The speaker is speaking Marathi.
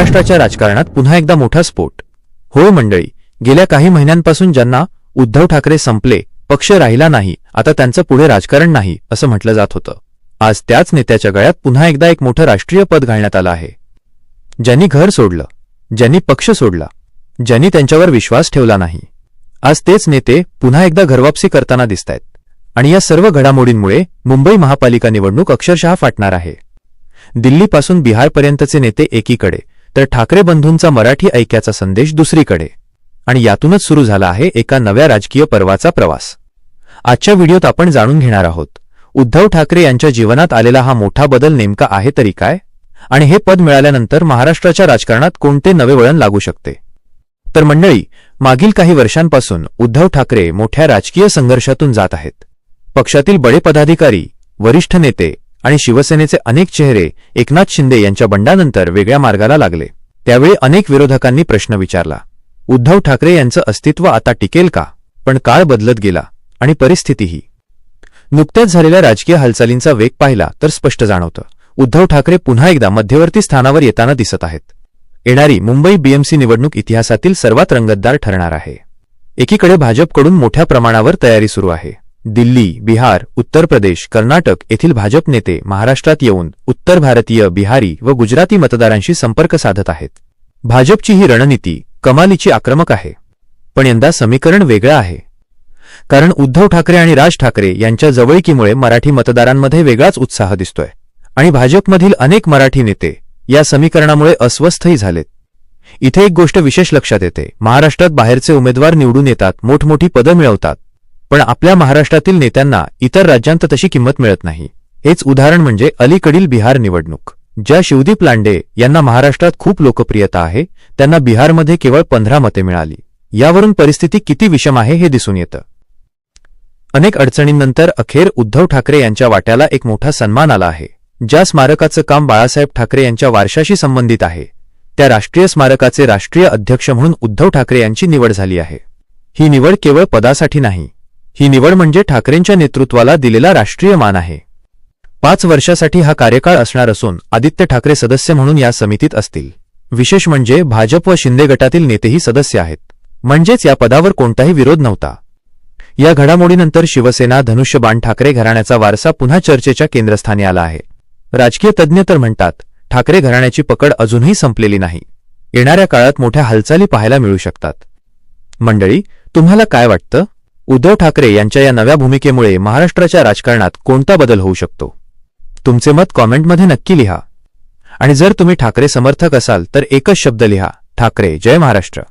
महाराष्ट्राच्या राजकारणात पुन्हा एकदा मोठा स्फोट. होय मंडळी गेल्या काही महिन्यांपासून ज्यांना उद्धव ठाकरे संपले पक्ष राहिला नाही आता त्यांचं पुढे राजकारण नाही असं म्हटलं जात होतं. आज त्याच नेत्याच्या गळ्यात पुन्हा एकदा एक मोठं राष्ट्रीय पद घालण्यात आलं आहे. ज्यांनी घर सोडलं ज्यांनी पक्ष सोडला ज्यांनी त्यांच्यावर विश्वास ठेवला नाही. आज तेच नेते पुन्हा एकदा घरवापसी करताना दिसतायत. आणि या सर्व घडामोडींमुळे मुंबई महापालिका निवडणूक अक्षरशः फाटणार आहे. दिल्लीपासून बिहारपर्यंतचे नेते एकीकडे तर ठाकरे बंधूंचा मराठी ऐक्याचा संदेश दुसरीकडे. आणि यातूनच सुरू झाला आहे एका नव्या राजकीय पर्वाचा प्रवास. आजच्या व्हिडिओत आपण जाणून घेणार आहोत उद्धव ठाकरे यांच्या जीवनात आलेला हा मोठा बदल नेमका आहे तरी काय? आणि हे पद मिळाल्यानंतर महाराष्ट्राच्या राजकारणात कोणते नवे वळण लागू शकते? तर मंडळी मागील काही वर्षांपासून उद्धव ठाकरे मोठ्या राजकीय संघर्षातून जात आहेत. पक्षातील बडे पदाधिकारी वरिष्ठ नेते आणि शिवसेनेचे अनेक चेहरे एकनाथ शिंदे यांच्या बंडानंतर वेगळ्या मार्गाला लागले. त्यावेळी अनेक विरोधकांनी प्रश्न विचारला उद्धव ठाकरे यांचं अस्तित्व आता टिकेल का? पण काळ बदलत गेला आणि परिस्थितीही. नुकत्याच झालेल्या राजकीय हालचालींचा वेग पाहिला तर स्पष्ट जाणवतं उद्धव ठाकरे पुन्हा एकदा मध्यवर्ती स्थानावर येताना दिसत आहेत. येणारी मुंबई बीएमसी निवडणूक इतिहासातील सर्वात रंगतदार ठरणार आहे. एकीकडे भाजपकडून मोठ्या प्रमाणावर तयारी सुरू आहे. दिल्ली बिहार उत्तर प्रदेश कर्नाटक येथील भाजप नेते महाराष्ट्रात येऊन उत्तर भारतीय बिहारी व गुजराती मतदारांशी संपर्क साधत आहेत. भाजपची ही रणनीती कमालीची आक्रमक आहे. पण यंदा समीकरण वेगळं आहे. कारण उद्धव ठाकरे आणि राज ठाकरे यांच्या जवळकीमुळे मराठी मतदारांमध्ये वेगळाच उत्साह दिसतोय. आणि भाजपमधील अनेक मराठी नेते या समीकरणामुळे अस्वस्थही झालेत. इथे एक गोष्ट विशेष लक्षात येते. महाराष्ट्रात बाहेरचे उमेदवार निवडून येतात मोठमोठी पदं मिळवतात. पण आपल्या महाराष्ट्रातील नेत्यांना इतर राज्यांत तशी किंमत मिळत नाही. हेच उदाहरण म्हणजे अलीकडील बिहार निवडणूक. ज्या शिवदीप लांडे यांना महाराष्ट्रात खूप लोकप्रियता आहे त्यांना बिहारमध्ये केवळ पंधरा मते मिळाली. यावरून परिस्थिती किती विषम आहे हे दिसून येतं. अनेक अडचणींनंतर अखेर उद्धव ठाकरे यांच्या वाट्याला एक मोठा सन्मान आला आहे. ज्या स्मारकाचं काम बाळासाहेब ठाकरे यांच्या वारशाशी संबंधित आहे त्या राष्ट्रीय स्मारकाचे राष्ट्रीय अध्यक्ष म्हणून उद्धव ठाकरे यांची निवड झाली आहे. ही निवड केवळ पदासाठी नाही ही निवड म्हणजे ठाकरेंच्या नेतृत्वाला दिलेला राष्ट्रीय मान आहे. पाच वर्षासाठी हा कार्यकाळ असणार असून आदित्य ठाकरे सदस्य म्हणून या समितीत असतील. विशेष म्हणजे भाजप व शिंदे गटातील नेतेही सदस्य आहेत. म्हणजेच या पदावर कोणताही विरोध नव्हता. या घडामोडीनंतर शिवसेना धनुष्यबाण ठाकरे घराण्याचा वारसा पुन्हा चर्चेच्या केंद्रस्थानी आला आहे. राजकीय तज्ज्ञ तर म्हणतात ठाकरे घराण्याची पकड अजूनही संपलेली नाही. येणाऱ्या काळात मोठ्या हालचाली पाहायला मिळू शकतात. मंडळी तुम्हाला काय वाटतं? उद्धव ठाकरे यांच्या या नव्या भूमिकेमुळे महाराष्ट्राच्या राजकारणात कोणता बदल होऊ शकतो? तुमचे मत कॉमेंटमध्ये नक्की लिहा. आणि जर तुम्ही ठाकरे समर्थक असाल तर एकच शब्द लिहा ठाकरे जय महाराष्ट्र.